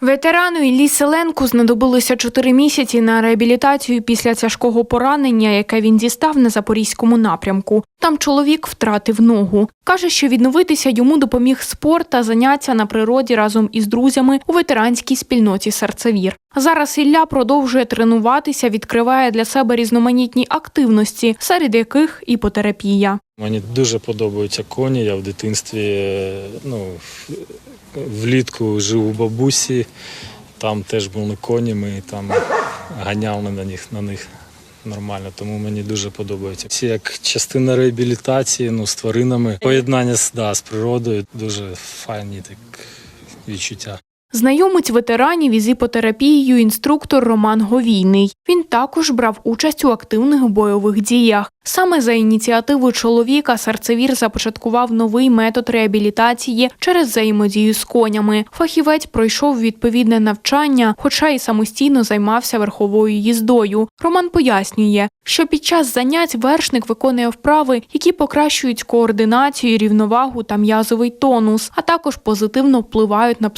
Ветерану Іллі Селенку знадобилося чотири місяці на реабілітацію після тяжкого поранення, яке він дістав на запорізькому напрямку. Там чоловік втратив ногу. Каже, що відновитися йому допоміг спорт та заняття на природі разом із друзями у ветеранській спільноті серцевір. Зараз Ілля продовжує тренуватися, відкриває для себе різноманітні активності, серед яких іпотерапія. Мені дуже подобаються коні. Я в дитинстві ну, влітку жив у бабусі, там теж були коні, ми там ганяли на них, на них нормально, тому мені дуже подобається. Всі як частина реабілітації, ну, з тваринами, поєднання да, з природою, дуже файні так, відчуття. Знайомить ветеранів із іпотерапією інструктор Роман Говійний. Він також брав участь у активних бойових діях. Саме за ініціативи чоловіка серцевір започаткував новий метод реабілітації через взаємодію з конями. Фахівець пройшов відповідне навчання, хоча й самостійно займався верховою їздою. Роман пояснює, що під час занять вершник виконує вправи, які покращують координацію, рівновагу та м'язовий тонус, а також позитивно впливають на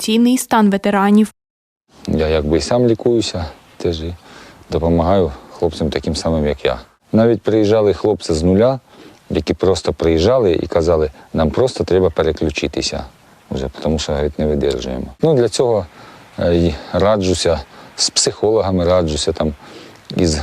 психоемоційний стан ветеранів. Я якби і сам лікуюся, теж і допомагаю хлопцям таким самим, як я. Навіть приїжджали хлопці з нуля, які просто приїжджали і казали, нам просто треба переключитися, вже, тому що навіть не видержуємо. Ну, для цього е, й раджуся з психологами, раджуся там із е,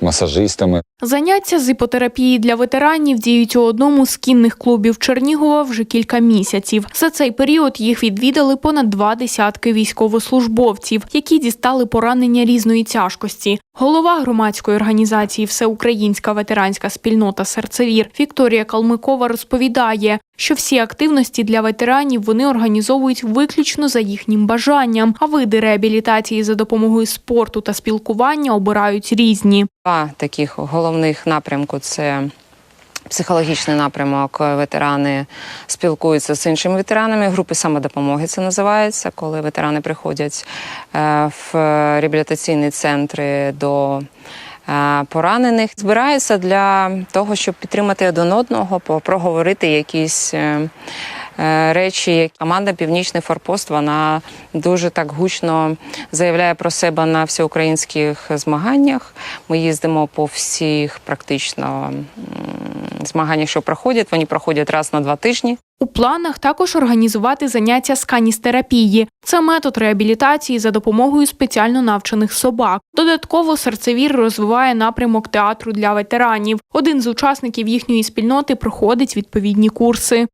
масажистами. Заняття з іпотерапії для ветеранів діють у одному з кінних клубів Чернігова вже кілька місяців. За цей період їх відвідали понад два десятки військовослужбовців, які дістали поранення різної тяжкості. Голова громадської організації Всеукраїнська ветеранська спільнота серцевір Вікторія Калмикова розповідає, що всі активності для ветеранів вони організовують виключно за їхнім бажанням, а види реабілітації за допомогою спорту та спілкування обирають різні. Два таких головних напрямку це психологічний напрямок. Ветерани спілкуються з іншими ветеранами. Групи самодопомоги це називається, коли ветерани приходять е, в реабілітаційні центри до е, поранених. Збираються для того, щоб підтримати один одного, проговорити якісь. Е, Речі, команда Північний Форпост, вона дуже так гучно заявляє про себе на всеукраїнських змаганнях. Ми їздимо по всіх практично змаганнях, що проходять. Вони проходять раз на два тижні. У планах також організувати заняття з каністерапії. Це метод реабілітації за допомогою спеціально навчених собак. Додатково серцевір розвиває напрямок театру для ветеранів. Один з учасників їхньої спільноти проходить відповідні курси.